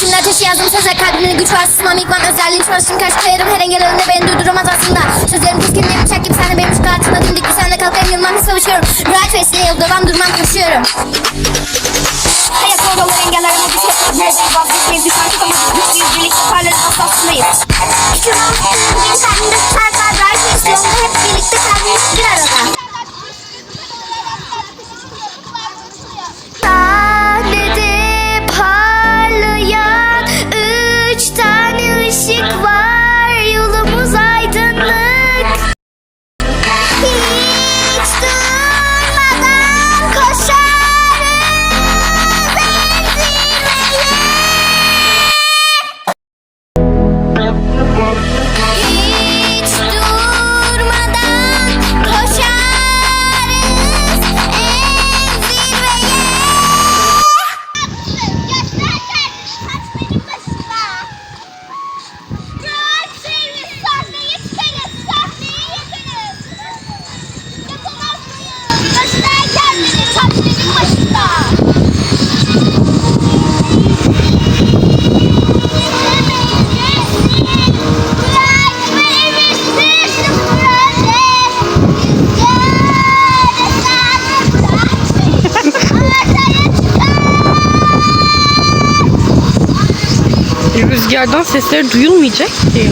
Günler taşı yazdım söze kalbimde güç var Susmam yıkmam özelliğin çalıştım karşı koyarım Her engel önünde beni durduramaz aslında Sözlerim keskin ne bıçak gibi sen de benim altında Dimdik bir sende kalkayım yılmam hız savaşıyorum Right face nail devam durmam koşuyorum Hayat zor olur engeller ama biz hep Nerede vazgeçmeyiz düşman tutamaz Güçlüyüz birlikte parlarız aslasındayız Küçük olmayan benim kalbimde fark var Right face yolunda hep birlikte kalbimiz bir arada Rüzgardan sesleri duyulmayacak ki.